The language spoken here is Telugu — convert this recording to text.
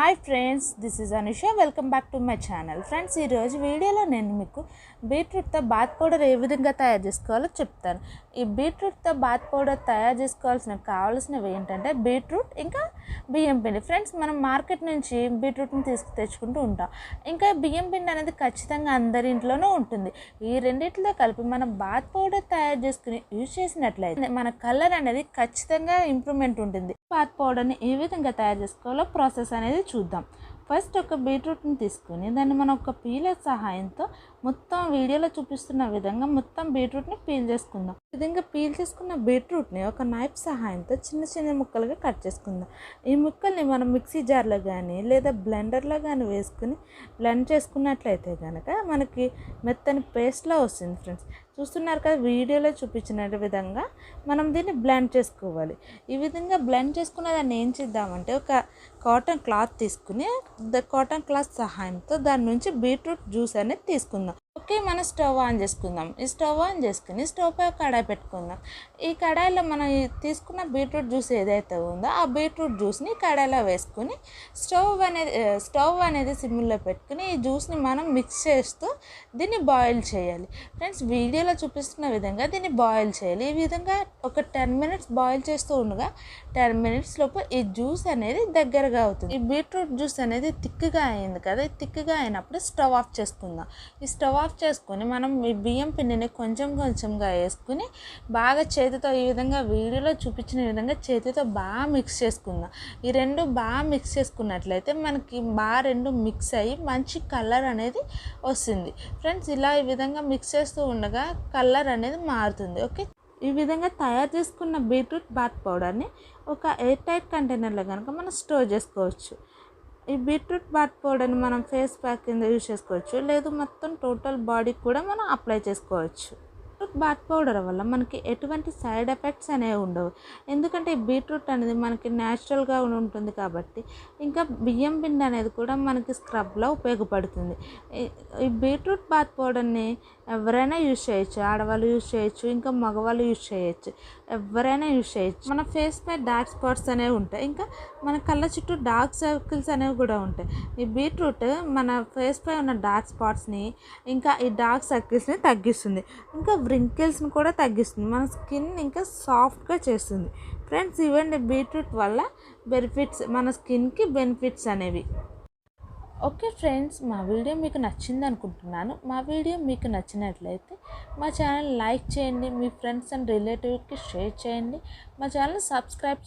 Hi friends this is Anusha. Welcome back to my channel friends ఈరోజు వీడియోలో నేను మీకు బీట్రూట్తో బాత్ పౌడర్ ఏ విధంగా తయారు చేసుకోవాలో చెప్తాను. ఈ బీట్రూట్తో బాత్ పౌడర్ తయారు చేసుకోవాల్సిన కావాల్సినవి ఏంటంటే బీట్రూట్ ఇంకా బియ్యం పిండి. ఫ్రెండ్స్ మనం మార్కెట్ నుంచి బీట్రూట్ని తీసుకు తెచ్చుకుంటూ ఉంటాం. ఇంకా బియ్యం పిండి అనేది ఖచ్చితంగా అందరి ఇంట్లోనూ ఉంటుంది. ఈ రెండింటిలో కలిపి మనం బాత్ పౌడర్ తయారు చేసుకుని యూజ్ చేసినట్లయితే మన కలర్ అనేది ఖచ్చితంగా ఇంప్రూవ్మెంట్ ఉంటుంది. బాత్ పౌడర్ని ఏ విధంగా తయారు చేసుకోవాలో ప్రాసెస్ అనేది చూద్దాం. ఫస్ట్ ఒక బీట్రూట్ని తీసుకుని దాన్ని మనం ఒక పీలర్ సహాయంతో మొత్తం వీడియోలో చూపిస్తున్న విధంగా మొత్తం బీట్రూట్ని పీల్ చేసుకుందాం. ఈ విధంగా పీల్ చేసుకున్న బీట్రూట్ని ఒక నైఫ్ సహాయంతో చిన్న చిన్న ముక్కలుగా కట్ చేసుకుందాం. ఈ ముక్కల్ని మనం మిక్సీ జార్లో కానీ లేదా బ్లెండర్లో కానీ వేసుకుని బ్లెండ్ చేసుకున్నట్లయితే కనుక మనకి మెత్తని పేస్ట్లో వస్తుంది ఫ్రెండ్స్. చూస్తున్నారు కదా వీడియోలో చూపించిన విధంగా మనం దీన్ని బ్లెండ్ చేసుకోవాలి. ఈ విధంగా బ్లెండ్ చేసుకున్న దాన్ని ఏం చేద్దామంటే ఒక కాటన్ క్లాత్ తీసుకుని ద కాటన్ క్లాత్ సహాయంతో దాని నుంచి బీట్రూట్ జ్యూస్ అనేది తీసుకుందాం. ఓకే మనం స్టవ్ ఆన్ చేసుకుందాం. ఈ స్టవ్ ఆన్ చేసుకుని స్టవ్ పై కడాయి పెట్టుకుందాం. ఈ కడాయిలో మనం తీసుకున్న బీట్రూట్ జ్యూస్ ఏదైతే ఉందో ఆ బీట్రూట్ జ్యూస్ని కడాయిలో వేసుకుని స్టవ్ అనేది స్టవ్ అనేది సిమ్లో పెట్టుకుని ఈ జ్యూస్ని మనం మిక్స్ చేస్తూ దీన్ని బాయిల్ చేయాలి. ఫ్రెండ్స్ వీడియోలో చూపిస్తున్న విధంగా దీన్ని బాయిల్ చేయాలి. ఈ విధంగా ఒక టెన్ మినిట్స్ బాయిల్ చేస్తూ ఉండగా టెన్ మినిట్స్ లోపు ఈ జ్యూస్ అనేది దగ్గరగా అవుతుంది. ఈ బీట్రూట్ జ్యూస్ అనేది థిక్గా అయింది కదా థిక్గా అయినప్పుడు స్టవ్ ఆఫ్ చేసుకుందాం. ఈ స్టవ్ ఆఫ్ చేసుకొని మనం ఈ బియ్యం పిండిని కొంచెం కొంచెంగా వేసుకుని బాగా చేతితో ఈ విధంగా వీడియోలో చూపించిన విధంగా చేతితో బాగా మిక్స్ చేసుకుందాం. ఈ రెండు బాగా మిక్స్ చేసుకున్నట్లయితే మనకి బాగా రెండు మిక్స్ అయ్యి మంచి కలర్ అనేది వస్తుంది. ఫ్రెండ్స్ ఇలా ఈ విధంగా మిక్స్ చేస్తూ ఉండగా కలర్ అనేది మారుతుంది. ఓకే ఈ విధంగా తయారు చేసుకున్న బీట్రూట్ బాత్ పౌడర్ని ఒక ఎయిర్ టైట్ కంటైనర్లో కనుక మనం స్టోర్ చేసుకోవచ్చు. ఈ బీట్రూట్ బాత్ పౌడర్ని మనం ఫేస్ ప్యాక్ కింద యూజ్ చేసుకోవచ్చు. లేదు మొత్తం టోటల్ బాడీకి కూడా మనం అప్లై చేసుకోవచ్చు. బాత్ పౌడర్ వల్ల మనకి ఎటువంటి సైడ్ ఎఫెక్ట్స్ అనేవి ఉండవు. ఎందుకంటే ఈ బీట్రూట్ అనేది మనకి న్యాచురల్గా ఉంటుంది కాబట్టి ఇంకా బియ్యం పిండి అనేది కూడా మనకి స్క్రబ్లో ఉపయోగపడుతుంది. ఈ- ఈ బీట్రూట్ బాత్ పౌడర్ని ఎవరైనా యూజ్ చేయొచ్చు ఆడవాళ్ళు యూజ్ చేయొచ్చు ఇంకా మగవాళ్ళు యూజ్ చేయొచ్చు ఎవరైనా యూజ్ చేయొచ్చు. మన ఫేస్ పై డార్క్ స్పాట్స్ అనేవి ఉంటాయి. ఇంకా మన కళ్ళ చుట్టూ డార్క్ సర్కిల్స్ అనేవి కూడా ఉంటాయి. ఈ బీట్రూట్ మన ఫేస్ పై ఉన్న డార్క్ స్పాట్స్ని ఇంకా ఈ డార్క్ సర్కిల్స్ని తగ్గిస్తుంది. ఇంకా రింకిల్స్ని కూడా తగ్గిస్తుంది. మన స్కిన్ ఇంకా సాఫ్ట్గా చేస్తుంది. ఫ్రెండ్స్ ఇవన్నీ బీట్రూట్ వల్ల బెనిఫిట్స్ మన స్కిన్కి బెనిఫిట్స్ అనేవి. ఓకే ఫ్రెండ్స్ మా వీడియో మీకు నచ్చింది అనుకుంటున్నాను. మా వీడియో మీకు నచ్చినట్లయితే మా ఛానల్ లైక్ చేయండి మీ ఫ్రెండ్స్ అండ్ రిలేటివ్కి షేర్ చేయండి. మా ఛానల్ సబ్స్క్రైబ్